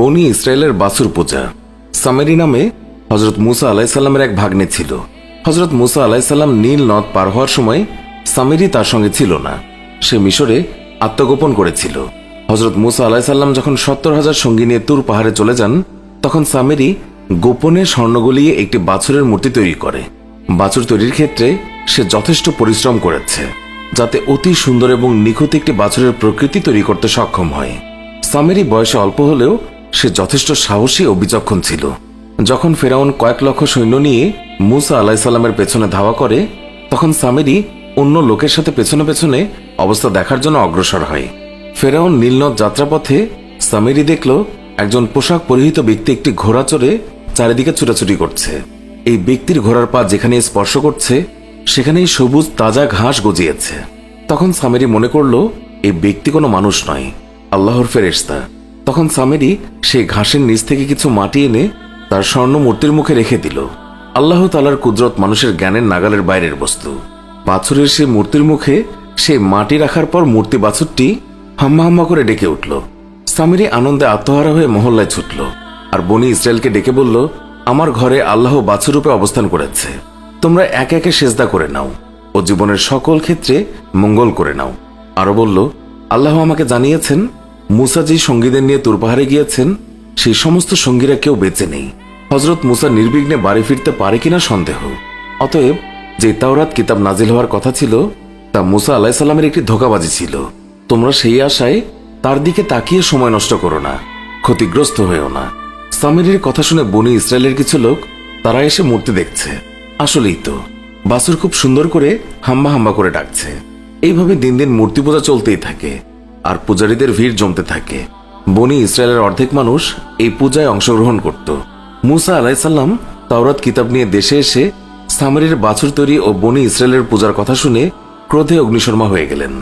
বনি ইসরায়েলের বাসুর পূজা। সামেরি নামে হজরত মুসা আলাইসাল্লামের এক ভাগ্নে ছিল। হজরত মুসা আলাইসাল্লাম নীল নদ পার হওয়ার সময় সামেরি তার সঙ্গে ছিল না। সে মিশরে আত্মগোপন করেছিল। হজরত মুসা আলাইসাল্লাম যখন সত্তর হাজার সঙ্গী নিয়ে তুর পাহাড়ে চলে যান, তখন সামেরি গোপনে স্বর্ণ গলিয়ে একটি বাছুরের মূর্তি তৈরি করে। বাছুর তৈরির ক্ষেত্রে সে যথেষ্ট পরিশ্রম করেছে, যাতে অতি সুন্দর এবং নিখুঁত একটি বাছুরের প্রকৃতি তৈরি করতে সক্ষম হয়। সামেরি বয়সে অল্প হলেও সে যথেষ্ট সাহসী ও বিচক্ষণ ছিল। যখন ফেরাউন কয়েক লক্ষ সৈন্য নিয়ে মুসা আলাইসাল্লামের পেছনে ধাওয়া করে, তখন সামেরি অন্য লোকের সাথে পেছনে পেছনে অবস্থা দেখার জন্য অগ্রসর হয়। ফেরাউন নীলনদ যাত্রাপথে সামেরি দেখল একজন পোশাক পরিহিত ব্যক্তি একটি ঘোড়া চড়ে চারিদিকে ছুটাছুটি করছে। এই ব্যক্তির ঘোড়ার পা যেখানে স্পর্শ করছে, সেখানেই সবুজ তাজা ঘাস গজিয়েছে। তখন সামেরি মনে করল এই ব্যক্তি কোনো মানুষ নয়, আল্লাহর ফেরেশতা। তখন সামেরি সেই ঘাসের নিচ থেকে কিছু মাটি এনে তার স্বর্ণ মূর্তির মুখে রেখে দিল। আল্লাহ তালার কুদরত মানুষের জ্ঞানের নাগালের বাইরের বস্তু। বাছুরের সেই মূর্তির মুখে সেই মাটি রাখার পর মূর্তি বাছুরটি হাম্মা হাম্মা করে ডেকে উঠল। সামিরি আনন্দে আত্মহারা হয়ে মহল্লায় ছুটল আর বনি ইসরায়েলকে ডেকে বলল, আমার ঘরে আল্লাহ বাছুর বাছুরূপে অবস্থান করেছে। তোমরা একে একে সেজদা করে নাও ও জীবনের সকল ক্ষেত্রে মঙ্গল করে নাও। আরও বলল, আল্লাহ আমাকে জানিয়েছেন মুসা যে সঙ্গীদের নিয়ে তুরপাহাড়ে গিয়েছেন, সেই সমস্ত সঙ্গীরা কেউ বেঁচে নেই। হজরত মুসা নির্বিঘ্নে বাড়ি ফিরতে পারে কিনা সন্দেহ। অতএব যে তাওরাত কিতাব নাজিল হওয়ার কথা ছিল, তা মুসা আলাহিসাল্লামের একটি ধোকাবাজি ছিল। তোমরা সেই আশায় তার দিকে তাকিয়ে সময় নষ্ট করো না, ক্ষতিগ্রস্ত হয়েও না। সামিরের কথা শুনে বনি ইসরায়েলের কিছু লোক, তারা এসে মূর্তি দেখছে। আসলেই তো, বাসুর খুব সুন্দর করে হাম্বা হাম্বা করে ডাকছে। এইভাবে দিন দিন মূর্তি পূজা চলতেই থাকে। আর পূজারীদের ভিড় জমতে থাকে। বনি ইসরায়েলের অর্ধেক মানুষ এই পূজায় অংশগ্রহণ করত। মুসা আলাইসাল্লাম তাওরাত কিতাব নিয়ে দেশে এসে সামরির বাছুর তৈরি ও বনি ইসরায়েলের পূজার কথা শুনে ক্রোধে অগ্নিশর্মা হয়ে গেলেন।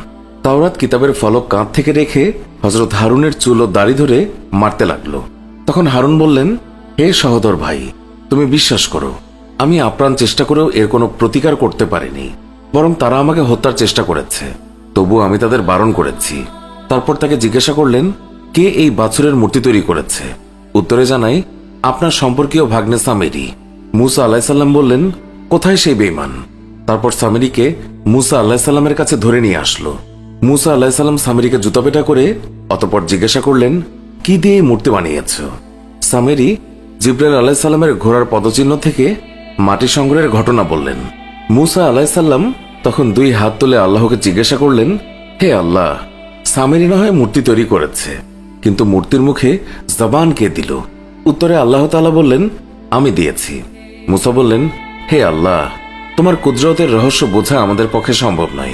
তাওরাত কিতাবের ফলক কাঁধ থেকে রেখে হজরত হারুনের চুল ও দাড়ি ধরে মারতে লাগল। তখন হারুন বললেন, হে সহদর ভাই, তুমি বিশ্বাস করো, আমি আপ্রাণ চেষ্টা করেও এর কোনো প্রতিকার করতে পারিনি, বরং তারা আমাকে হত্যার চেষ্টা করেছে। তবু আমি তাদের বারণ করেছি। তারপর তাকে জিজ্ঞাসা করলেন, কে এই বাছুরের মূর্তি তৈরি করেছে? উত্তরে জানাই, আপনার সম্পর্কীয় ভাগ্নে সামেরি। মুসা আলাহিসাল্লাম বললেন, কোথায় সেই বেইমান তারপর সামেরিকে মুসা আল্লাহিসাল্লামের কাছে ধরে নিয়ে আসলো। মুসা আল্লাহিসাল্লাম সামেরিকে জুতাপেটা করে অতপর জিজ্ঞাসা করলেন, কি দিয়ে এই মূর্তি বানিয়েছ? সামেরি জিব্রাইল আলাহিসাল্লামের ঘোড়ার পদচিহ্ন থেকে মাটি সংগ্রহের ঘটনা বললেন। মুসা আলাহিসাল্লাম তখন দুই হাত তুলে আল্লাহকে জিজ্ঞাসা করলেন, হে আল্লাহ সামেরি না হয় মূর্তি তৈরি করেছে। কিন্তু মূর্তির মুখে জবান কে দিল? উত্তরে আল্লাহ তাআলা বললেন, আমি দিয়েছি। মুসা বললেন, হে আল্লাহ, তোমার কুদরতের রহস্য বোঝা আমাদের পক্ষে সম্ভব নয়।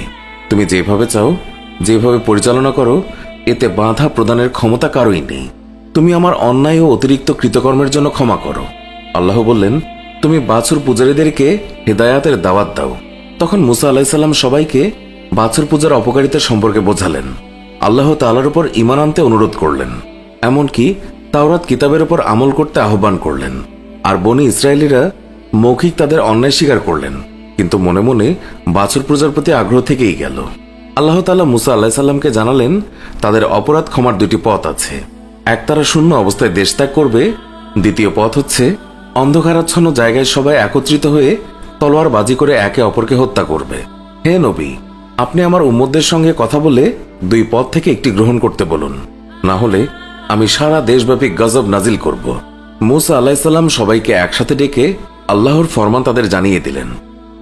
তুমি যেভাবে চাও, যেভাবে পরিচালনা করো, এতে বাধা প্রদানের ক্ষমতা কারোই নেই। তুমি আমার অন্যায় ও অতিরিক্ত কৃতকর্মের জন্য ক্ষমা করো। আল্লাহ বললেন, তুমি বাছুর পূজারীদেরকে হেদায়াতের দাওয়াত দাও। তখন মুসা আলাহিসাল্লাম সবাইকে বাছুর পূজার অপকারিতা সম্পর্কে বোঝালেন। আল্লাহ তালার উপর ইমান আনতে অনুরোধ করলেন। এমনকি তাওরাত কিতাবের উপর আমল করতে আহ্বান করলেন। আর বনি ইসরায়েলিরা মৌখিক তাদের অন্যায় স্বীকার করলেন। কিন্তু মনে মনে বাছুর পূজার প্রতি আগ্রহ থেকেই গেল। আল্লাহ তাআলা মুসা আল্লাহিসাল্লামকে জানালেন, তাদের অপরাধ ক্ষমার দুটি পথ আছে। এক তারা শূন্য অবস্থায় দেশ ত্যাগ করবে, দ্বিতীয় পথ হচ্ছে অন্ধকারাচ্ছন্ন জায়গায় সবাই একত্রিত হয়ে তলোয়ার বাজি করে একে অপরকে হত্যা করবে। হে নবী আপনি আমার উম্মদের সঙ্গে কথা বলে দুই পথ থেকে একটি গ্রহণ করতে বলুন। না হলে আমি সারা দেশব্যাপী গজব নাজিল করব। মুসা আলাহিসাল্লাম সবাইকে একসাথে ডেকে আল্লাহর ফরমান তাদের জানিয়ে দিলেন।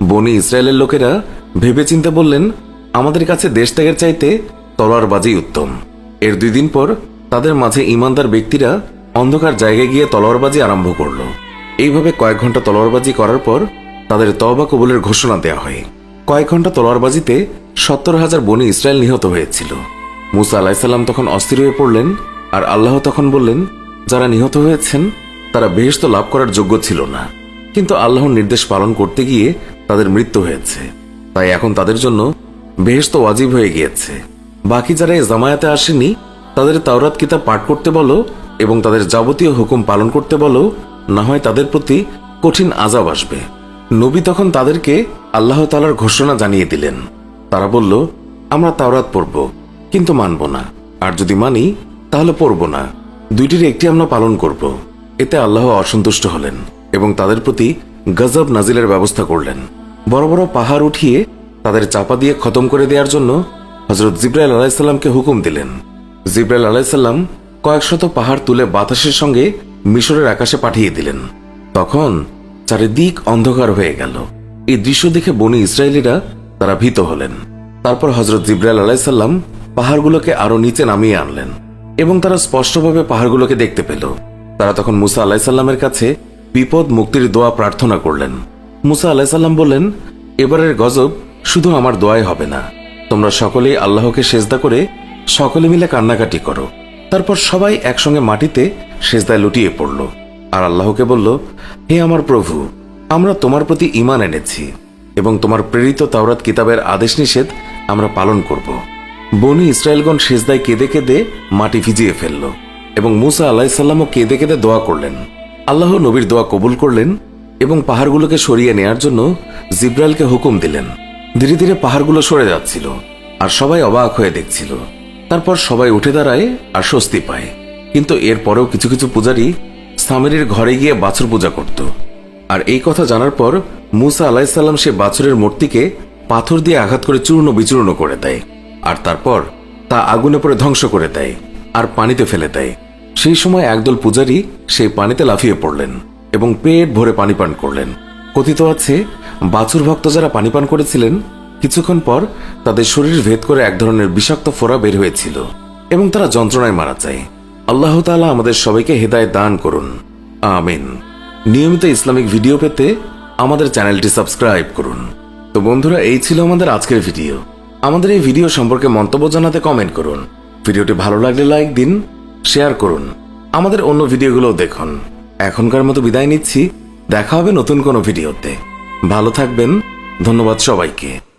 বনি ইসরায়েলের লোকেরা ভেবেচিন্তে বললেন, আমাদের কাছে দেশ ত্যাগের চাইতে তলোয়ারবাজি উত্তম। এর দুই দিন পর তাদের মাঝে ইমানদার ব্যক্তিরা অন্ধকার জায়গায় গিয়ে তলোয়ারবাজি আরম্ভ করল। এইভাবে কয়েক ঘণ্টা তলোয়ারবাজি করার পর তাদের তওবা কবুলের ঘোষণা দেওয়া হয়। কয়েক ঘণ্টা তলোয়ারবাজিতে সত্তর হাজার বনি ইসরায়েল নিহত হয়েছিল। মুসা আলাহিসাল্লাম তখন অস্থির হয়ে পড়লেন আর আল্লাহ তখন বললেন, যারা নিহত হয়েছেন, তারা বেহেশত লাভ করার যোগ্য ছিল না। কিন্তু আল্লাহর নির্দেশ পালন করতে গিয়ে তাদের মৃত্যু হয়েছে। তাই এখন তাদের জন্য বেহেশত ওয়াজিব হয়ে গিয়েছে। বাকি যারা এই জামায়াতে আসেনি, তাদের তাওরাত কিতাব পাঠ করতে বলো এবং তাদের যাবতীয় হুকুম পালন করতে বলো, না হয় তাদের প্রতি কঠিন আজাব আসবে। নবী তখন তাদেরকে আল্লাহ তালার ঘোষণা জানিয়ে দিলেন। তারা বলল, আমরা তাওরাত পড়ব, কিন্তু মানব না। আর যদি মানি, তাহলে পড়ব না। দুইটির একটি আমরা পালন করব। এতে আল্লাহ অসন্তুষ্ট হলেন এবং তাদের প্রতি গজব নাজিলের ব্যবস্থা করলেন। বড় বড় পাহাড় উঠিয়ে তাদের চাপা দিয়ে খতম করে দেওয়ার জন্য হজরত জিব্রাইল আলাইসাল্লামকে হুকুম দিলেন। জিব্রাইল আলাইসাল্লাম কয়েকশত পাহাড় তুলে বাতাসের সঙ্গে মিশরের আকাশে পাঠিয়ে দিলেন। তখন চারিদিক অন্ধকার হয়ে গেল। এই দৃশ্য দেখে বনি ইসরায়েলিরা তারা ভীত হলেন। তারপর হজরত জিব্রাইল আলাইসাল্লাম পাহাড়গুলোকে আরও নিচে নামিয়ে আনলেন এবং তারা স্পষ্টভাবে পাহাড়গুলোকে দেখতে পেল। তারা তখন মুসা আলাইসাল্লামের কাছে বিপদ মুক্তির দোয়া প্রার্থনা করলেন। মুসা আলাইসাল্লাম বললেন, এবারের গজব শুধু আমার দোয়াই হবে না। তোমরা সকলেই আল্লাহকে সেজদা করে সকলে মিলে কান্নাকাটি করো। তারপর সবাই একসঙ্গে মাটিতে সেজদায় লুটিয়ে পড়ল। আর আল্লাহকে বলল, হে আমার প্রভু, আমরা তোমার প্রতি ইমান এনেছি এবং তোমার প্রেরিত তাওরাত কিতাবের আদেশ নিষেধ আমরা পালন করব। বনি ইসরায়েলগণ সেজদায় কেঁদে কেঁদে মাটি ভিজিয়ে ফেলল এবং মুসা আলাহিসাল্লামও কেঁদে কেঁদে দোয়া করলেন। আল্লাহ নবীর দোয়া কবুল করলেন এবং পাহাড়গুলোকে সরিয়ে নেয়ার জন্য জিব্রাইলকে হুকুম দিলেন। ধীরে ধীরে পাহাড়গুলো সরে যাচ্ছিল আর সবাই অবাক হয়ে দেখছিল। তারপর সবাই উঠে দাঁড়ায় আর স্বস্তি পায়। কিন্তু এরপরেও কিছু কিছু পূজারী সামেরির ঘরে গিয়ে বাছুর পূজা করত। আর এই কথা জানার পর মুসা আলাহিসাল্লাম সে বাছুরের মূর্তিকে পাথর দিয়ে আঘাত করে চূর্ণ বিচূর্ণ করে দেয়। আর তারপর তা আগুনে পড়ে ধ্বংস করে দেয় আর পানিতে ফেলে দেয়। সেই সময় একদল পূজারী সেই পানিতে লাফিয়ে পড়লেন এবং পেট ভরে পানি পান করলেন। কথিত আছে, বাছুর ভক্ত যারা পানি পান করেছিলেন, কিছুক্ষণ পর তাদের শরীর ভেদ করে এক ধরনের বিষাক্ত ফোড়া বের হয়েছিল এবং তারা যন্ত্রণায় মারা যায়। আল্লাহ তাআলা আমাদের সবাইকে হেদায় দান করুন। আমিন। নিয়মিত ইসলামিক ভিডিও পেতে আমাদের চ্যানেলটি সাবস্ক্রাইব করুন। তো বন্ধুরা, এই ছিল আমাদের আজকের ভিডিও। আমাদের এই ভিডিও সম্পর্কে মন্তব্য জানাতে কমেন্ট করুন। ভিডিওটি ভালো লাগলে লাইক দিন শেয়ার করুন। আমাদের অন্য ভিডিওগুলো দেখুন। এখনকার মতো বিদায় নিচ্ছি। দেখা হবে নতুন কোনো ভিডিওতে। ভালো থাকবেন। ধন্যবাদ সবাইকে।